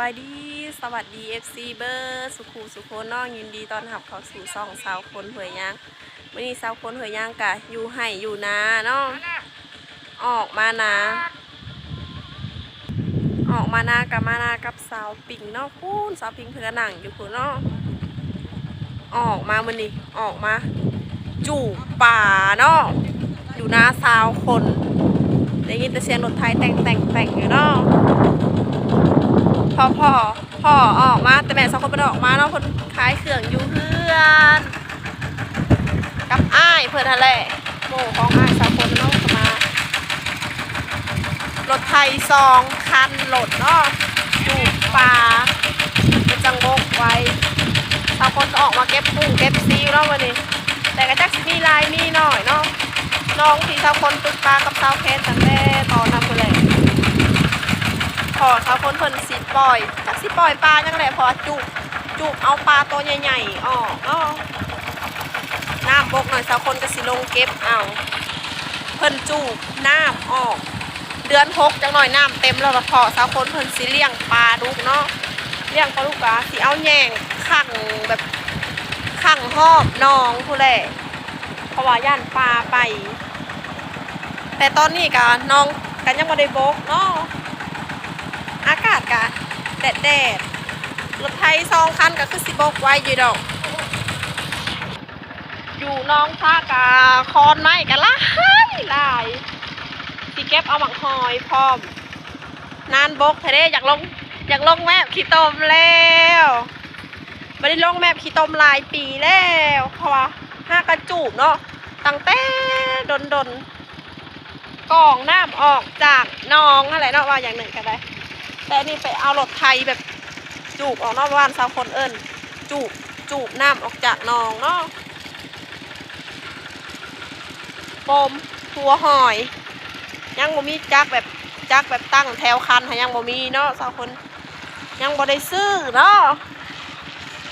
บายดีสวัสดี FC เบอร์สุขูสุโคนน้องยินดีตอนรับเข้าสู่ซ่องสาวคนหวยยางวันนี้สาวคนหวยยางกะอยู่ให้อยู่นาเนาะออกมานาออกมานากับมานากับสาวปิ่งเนาะพูนสาวปิ่งเพื่อหนังอยู่พูนเนาะออกมาวันนี้ออกมา จู่ป่าเนาะอยู่นาสาวคนได้ยินแต่เสียงรถไทยแต่งแต่งแต่งอยู่เนาะ พอพ่อพ่อออกมาแต่แม่สองคนไม่ได้ออกมาเนาะคนขายเครื่องอยู่เพื่อนกับอ้ายเพื่อนทะเลโมของอ้ายสองคนเนาะมารถไทยซองคันรถเนาะอยู่ป่าเป็นจังบกไว้สาวคนออกมาเก็บกุ้งเก็บซีเนาะวันนี้ แต่ก็จักมีลายมีหน่อยเนาะน้องที่สาวคนตึกปลากับสาวเพชรตั้งแต่ตอนนั้นเลย อเขาคนเพิ่นสิปล่อยจากสิปล่อยปลาจังแหละพอจุกจุกเอาปลาตัวใหญ่ๆออกเนาะน้ำบกหน่อยสาวคนก็สิลงเก็บเอา เพิ่นจุกน้ำออก เดือนหกจังหน่อยน้ำเต็มแล้วก็พอสาวคนเพิ่นสิเลี้ยงปลาดุกเนาะเลี้ยงปลาลูกปลาสิเอาแยงขังแบบขังหอบหนองผู้แหละเพราะว่าย่านปลาไป แต่ตอนนี้กะน้องกันยังบ่ได้บกเนาะาศกะแดดแดดรถไทยสองคันก็คือสิบกไว้อยู่ดอก อยู่น้องท่ากะคอนไม้กันละหลายสิเก็บเอาหมักหอยพร้อม นานบกเทเด้อยากลงอยากลงแมพขี้ตมแล้วไม่ได้ลงแมพขี้ตมหลายปีแล้วเพราะว่าห้ากระจูบเนาะตั้งแต่ดนดนๆกองน้ำออกจากหนองอะไรเนาะว่าอย่างหนึ่งก็ได้ แต่นี่ไปเอารถไทยแบบจูบออกนอกบ้านสาวคนเอิญจูบจูบน้ำออกจากหนองเนาะปมหัวหอย ยังบ่มีจักแบบจักแบบตั้งแถวคันหายังบ่มีเนาะสาวคนยังบ่ได้ซื้อเนาะ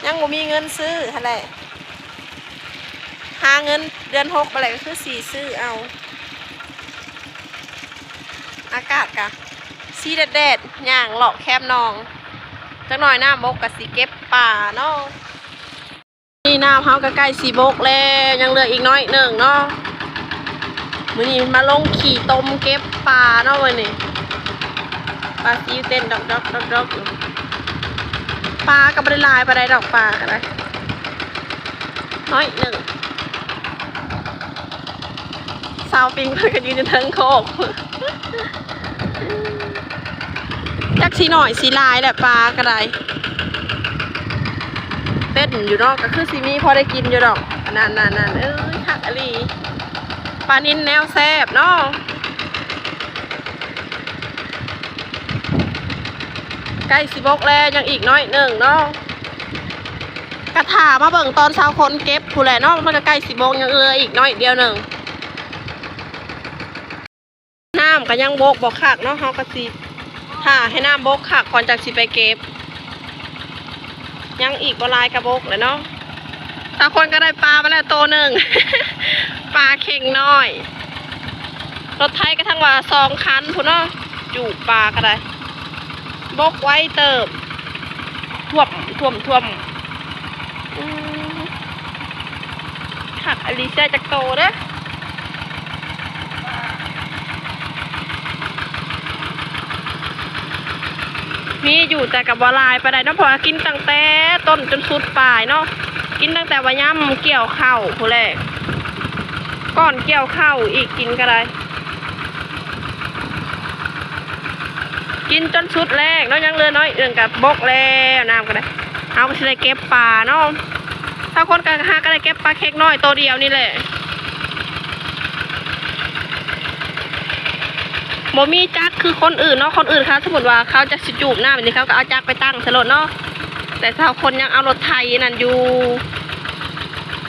ยังบ่มีเงินซื้ออะไรหาเงินเดือนหกอะไรก็คือสี่ซื้อเอา อากาศกะ สีแดดๆย่างเลาะแคบนองจักหน่อยน้ำบกกับสีเก็บป่าเนาะนี่น้ำเฮาก็ใกล้สีบกแล้วยังเหลืออีกน้อยหนึ่งเนาะมือนี้มาลงขี่ต้มเก็บป่าเนาะวันนี้ปลาซีเต้นดอกดอกดอกดอกปลากับบริลายปลาได้ดอกปลากันเลยน้อยหนึ่งสาวปิงเพื่อนกันยืนอยู่เทิงโคก จักสีหน่อยสีลายแหละปลากระไดเต้นอยู่นอกก็คือสีมีพอได้กินอยู่ดอกนั่นนั่นนั่นเอ้ยหักอลีปลานินแนวแซบเนาะใกล้สิบกแล้วยังอีกน้อยหนึ่งเนาะกระถามาเบิ่งตอนเช้าคนเก็บผู้แหละเนาะมันก็ใกล้สิบกยังเหลืออีกน้อยเดียวหนึ่งน้ำก็ยังบกบอกคักเนาะเฮาก็สิ ค่ะให้น้ำบกค่ะก่อนจากสิไปเก็บ ยังอีกบลายกระบกเลยเนาะถ้าคนก็ได้ปลามาแล้วตัวหนึ่ง ปลาเข่งน้อย รถไทยก็ทั้งว่าสองคันพูนเนาะจูปลาก็ได้ บกไว้เติมท่วมท่วมท่วมหักอลิเซียจากโตเด้อ มีอยู่แต่กับบลายไปได้นาะเพอกินตั้งแต่ต้นจนสุดปลายเนาะกินตั้งแต่ว่าย่ำเกี่ยวข้าวผู้แรกก่อนเกี่ยวข้าวอีกกินก็ได้กินจนสุดแรกนาะยังเลือน้อยเอื่นกับบกแล้วน้ำก็ได้เอาไปได้เก็บปลาเนาะถ้าคนกันหาก็ได้เก็บปลาเค้กน้อยตัวเดียวนี่แหละ โมมีจักคือคนอื่นเนาะคนอื่นเขาสมมติว่าเขาจะสิจูบหน้าแบบนี้เขาก็เอาจักไปตั้งสลดเนาะแต่ถ้าคนยังเอารถไถนั่นอยู่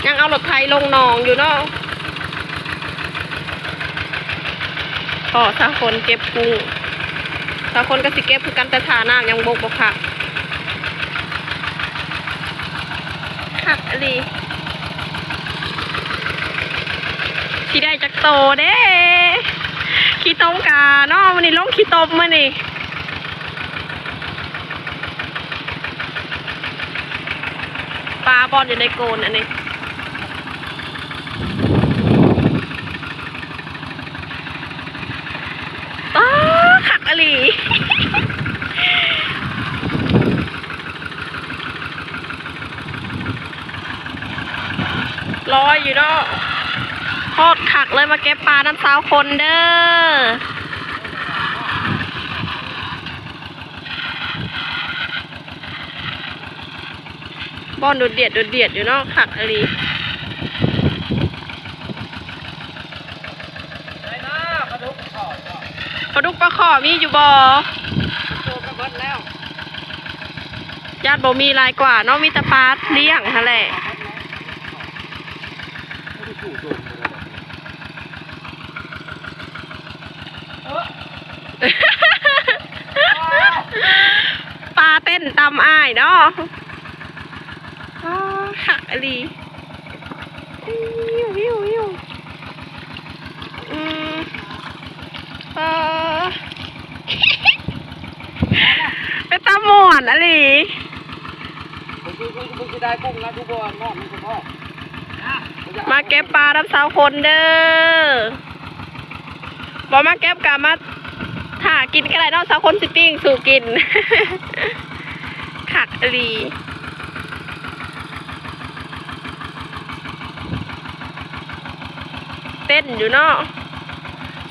ยังเอารถไถลงหนองอยู่เนาะพอถ้าคนเก็บกุ้งถ้าคนก็สิเก็บคือกันแต่ฐาน้ำยังบกบกคักคักอะไรที่ได้จากโตเด้ ขี้ต้มกาเนาะมันนี่ลงขี้ตบมมันนี่ปลาบอลอยู่ในโกนอันนี้ต้าขักอลีลอยอยู่เนาะ ทอดขักเลยมาเก็บปลาน้ำสาวคนเด้อบอนดูดเดียดดูดเดียดอยู่เนาะขักอะไรไอ้น้าปลาดุกขอดก็ปลาดุกปลาขอมีอยู่บ่ตัวกระเบิดแล้วญาติบ่มีลายกว่าเนาะมีต่ปลาเลี้ยงฮะแหละ ไม่ได้จู่โจมเลยเออ ปลาเต้นตำอ้าย เนาะอ้าขักอะไรวิววิววิวอืมเออเป็นตาหมอนอะไรผมคือคุณคุณจะได้กุ้งนะทุกคนนอกมันคุณพ่อมาเก็บปลารับสาวคนเด้อบอกมาเก็บกะมาถ่ากินก็ได้เนอกสาวคนสิปิ้งสู่กินขักอห ลีเต้นอยู่เนาะ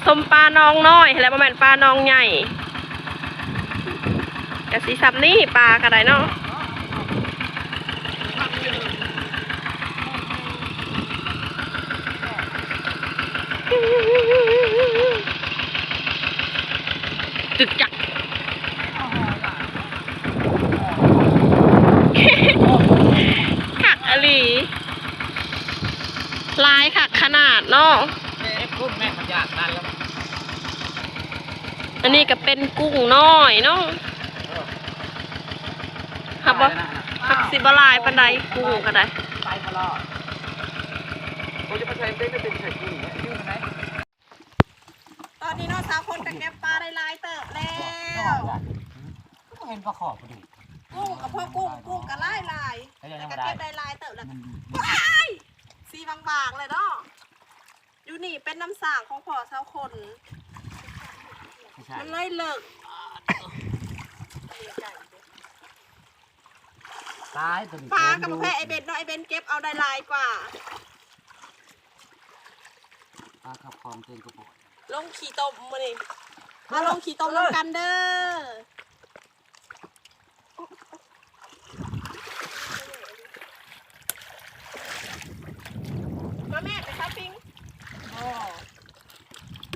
สมปลาน้องน้อยแล้วประมาณปลาน้องใหญ่กะสีซับนี่ปลากระไดเนาะ จึกจัก ขักอห ลีลายขักขนาดเนาะแม่กุ้งแม่มันยากนั่นแล้วอันนี้ก็เป็นกุ้งน้อยเนาะครับว่าขักสิบลายปันไดกุ้งก็ได้ไปมาลอดผมจะมาใช้เป็นไม่เป็นใส่กุ้งเนี่ยยุ่งไหมตอนนี้เนาะสาวคนกับแกบปลาได้ลายเติบแล้วก็เห็นปลาขอบพอดี กุ้งกับพ่อกุ้งกุ้งกับลายลายแล้วยังแล้วไม่ก็ได้เก็บได้ลายเติบแล้วว้ายสีบางๆเลยเนาะอยู่นี่เป็นน้ำสางของพ่อสาวคน ไม่ใช่มันเลยเลิกตายตัวนี้ปลากับประเภทไอเบนเนาะไอเบนเก็บเอาได้ลายกว่า ปลาขับคลองเกินกระบอกลงขี่ต้มมานี่มาลงขี่ต้มน้ำกันเด้อ แม่ไปช้อปปิ้ง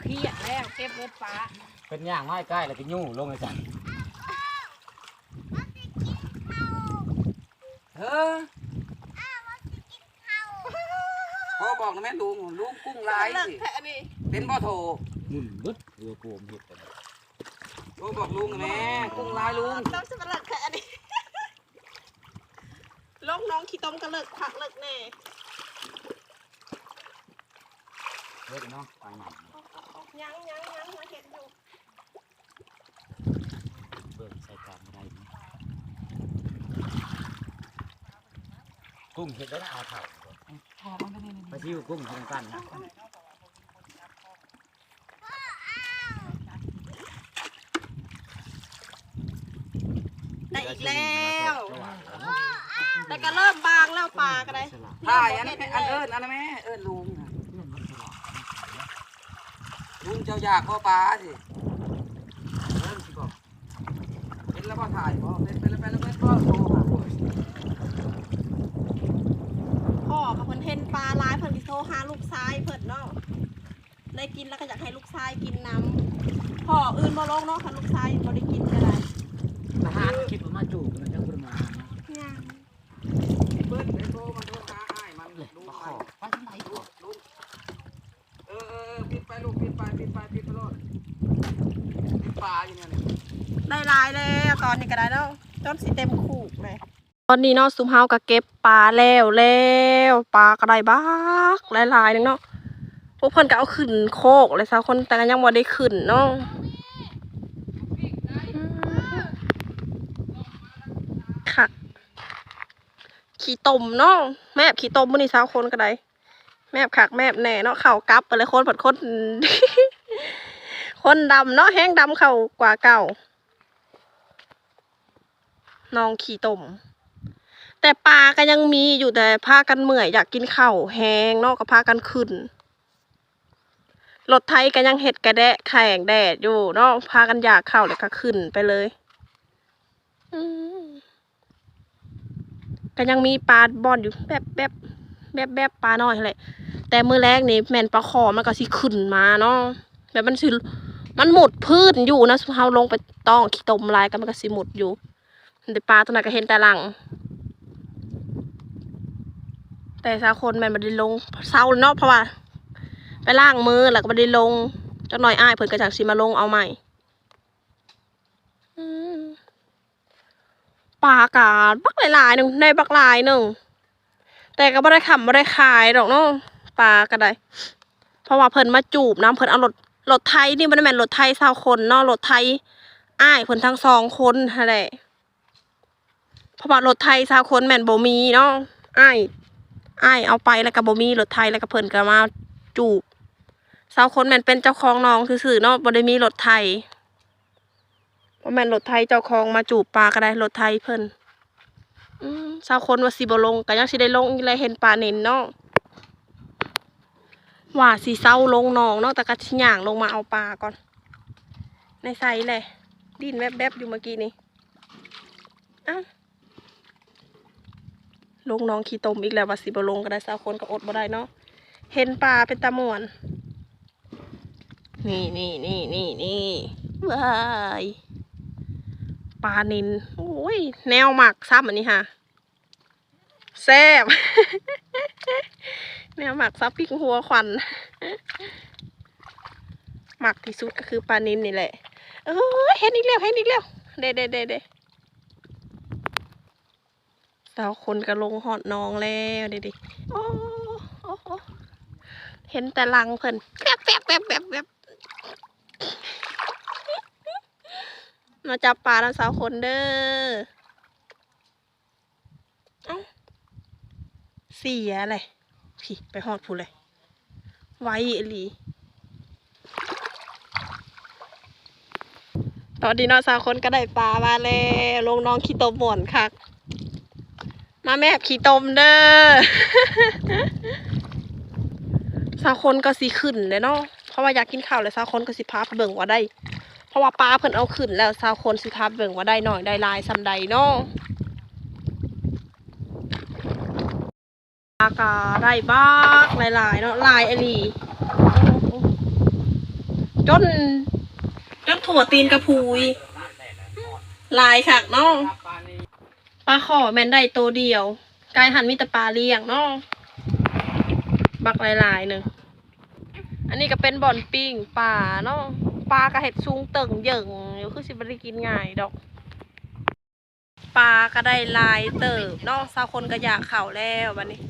เครียดแล้วเก็บรถฟ้าเป็นย่างน้อยใกล้แล้วก็ยู่ลงเลยจ้ะเออพ่อบอกนะแม่ลุงลุงกุ้งลายเลิกสิแค่อันนี้เป็นบ่โทมุ่นบึดเรือโปมเห็ดกันลุงบอกลุงนะแม่กุ้งลายลุงต้องจะมาเลิกแค่อันนี้ลงน้องขี่ต้มก็เลิกผักเลิกแน่ เฮ็ดเนาะไปหนังยังยังยังมาเห็นอยู่เบิ่งใส่กลางไม่ได้นี่กุ้งเห็ดได้เอาเข่าไปที่กุ้งทำกันนะได้อีกแล้วแต่ก็เริ่มบางแล้วปลาก็ได้ถ่ายอันอันเอิญอันนั้นแม่เอิญลุง ลุงเจ้าอยากพ่อปลาสิเอิญสิบอกเป็นแล้วพ่อถ่ายพ่อเป็นเป็นแล้วเป็นแล้วเป็นพ่อโทรหาพ่อพ่อกับเพิ่นเห็นปลาร้ายเพิ่นสิโทรหาลูกชายเพิ่นเนาะได้กินแล้วก็อยากให้ลูกชายกินน้ำพ่ออื่นบ่ลงเนาะค่ะลูกชายบ่ได้กินก็ได้ทหารคิดว่ามาจูบมันจะประมาณนะ ยัง เบิ้ลไปโทรมันโทรหาอ้ายมัน เลย ลุง มา ไป ขอไปทางไหน ลุงลุงเออเออเออปิดไปลูกปิดไปปิดไปปิดไปโลดปิดปลาอยู่เนี่ยเนี่ย ได้ลายแล้วตอนนี้ก็ได้เนาะจนสิเต็มคูกเลยตอนนี้เนาะซุมเฮาก็เก็บปลาแล้วแล้วปลาก็ได้บักหลายๆนึงเนาะพวกเพิ่นก็เอาขึ้นโคกเลยซะคนแต่ก็ยังบ่ได้ขึ้นเนาะค่ะขี้ตมเนาะแมบขี้ตมมื้อนี้สาวคนก็ได้แมบคักแมบแหน่เนาะเข่ากับไปเลยคนผัดคนคนดำเนาะแห้งดำเข่ากว่าเก่า น้องขี้ตม แต่ปลาก็ยังมีอยู่แต่พากันเมื่อยอยากกินข้าวแห้งเนาะก็พากันขึ้นรถไทยก็ยังเห็ดกระแดะแข่งแดดอยู่เนาะพากันอยากเข้าเลยก็ขึ้นไปเลยก็ยังมีปลาบอนอยู่แบบแบบแบบแบบปลาน้อยแหละแต่มือแรกนี่แมนปลาคอมันก็สิขึ้นมาเนาะแบบมันสิมันหมุดพืชอยู่นะเฮาลงไปต้องขี้ตมลายก็มันก็สิหมุดอยู่ แต่ปลาตัวนั้นก็เห็นแต่หลัง แต่สาคนแมนบันไดลงเศร้าเนาะเพราะว่า ไปล้างมือแล้วก็บันไดลงจ้าหน่อยอ้ายเพิ่นก็จากสิมาลงเอาใหม่มปลากาดบักหลายๆหนึ่งในบักหลายหนึ่งแต่ก็บ่ได้ขำบ่ได้ขายดอกเนาะปลาก็ได้ เพราะว่าเพิ่นมาจูบน้ำเพิ่นเอารถรถไทยนี่มันแม่นรถไทยสาวคนเนาะรถไทยอ้ายเพิ่นทั้งสองคนนั่นแหละเพ ราะว่ารถไทยสาวคนแม่นบ่มีเนาะไอ้ายอ้เอาไปแล้วก็บ่มีรถไทยแล้วก็เพิ่นก็มาจูบสาวคนแม่นเป็นเจ้าของน้องซื่อๆเนาะบ่ได้มีรถไทยบ่แม่นรถไทยเจ้าของมาจูบปลาก็ได้รถไทยเพิ่นอืมสาวคนว่าสิบ่ลงก็ยังสิได้ลงอีกแล้วเห็นปลาเน้นเนาะว่าสิเศร้าลงนองเนาะแต่ก็สิย่างลงมาเอาปลาก่อน ในไซแหละดิ้นแวบๆอยู่เมื่อกี้นี้อ้าว ลงน้องขี้ตมอีกแล้วว่าสิบลงก็ได้สาวคนก็อดบ่ได้เนาะเห็นปลาเป็นตะมวน นี่นี่นี่นี่นี่ว้ายปลานินโอ้ยแนวหมักซ้ำอันนี้ค่ะแซ่บแนวหมักซับพริกหัวควันหมักที่สุดก็คือปลานินนี่แหละเออเห็นอีกแล้วเห็นอีกแล้วเด้เด้เด้เด้ สาวคนก็ลงหอดน้องแล้วดิดิโอ้เห็นแต่ลังเพิ่นแป๊บแป๊บแป๊บแป๊บแป๊บมาจับปลาแล้วสาวคนเด้อเอ้าเสียอะไรพี่ไปหอดผู้เลย ไว้อีหลีตอนนี้น้องสาวคนก็ได้ปลามาแล้วลงน้องขี้ตมหมวนคัก มาแม่ขี่ตมเด้อสาวคนก็สิขึ้นเลยเนาะ เพราะว่าอยากกินข้าวเลยสาวคนก็สิพาไปเบิ่งว่าได้ เพราะว่าปลาเพิ่นเอาขึ้นแล้วสาวคนสิพาไปเบิ่งว่าได้หน่อยได้ลายซำใดเนาะปลากาได้บ้ากหลายๆเนาะลายอหลีจนจนถั่วตีนกระพุยลายคักเนาะ ปลานี่ปลาขอแมนได้ตัวเดียวกายหันมีแต่ปลาเลี้ยงเนาะบักหลายๆหนึ่งอันนี้ก็เป็นบ่อนปิ้งปลาเนาะปลากระเห็ดสูงเติ่งเหยิงอยู่คือสิบริกินง่ายดอกปลาก็ได้ลายเติบเนาะสาวคนก็อยากเข่าแล้ววันนี้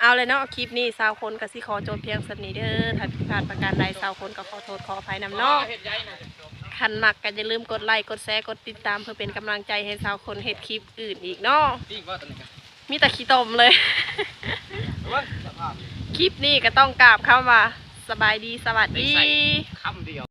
เอาเลยเนาะคลิปนี้สาวคนก็สิขอโจบเพียงสนี้เด้อถ้าผิดพลาดประการใดสาวคนก็ขอโทษขออภัยนำเนาะ คันมักก็อย่าลืมกดไลค์กดแชร์กดติดตามเพื่อเป็นกำลังใจให้สาวคนเฮ็ดคลิปอื่นอีกเนาะพี่ว่าตัวนี้กันมีแต่ขี้ตมเลย เว้ยสภาพคลิปนี้ก็ต้องกราบเข้ามาสบายดีสวัสดี คำเดียว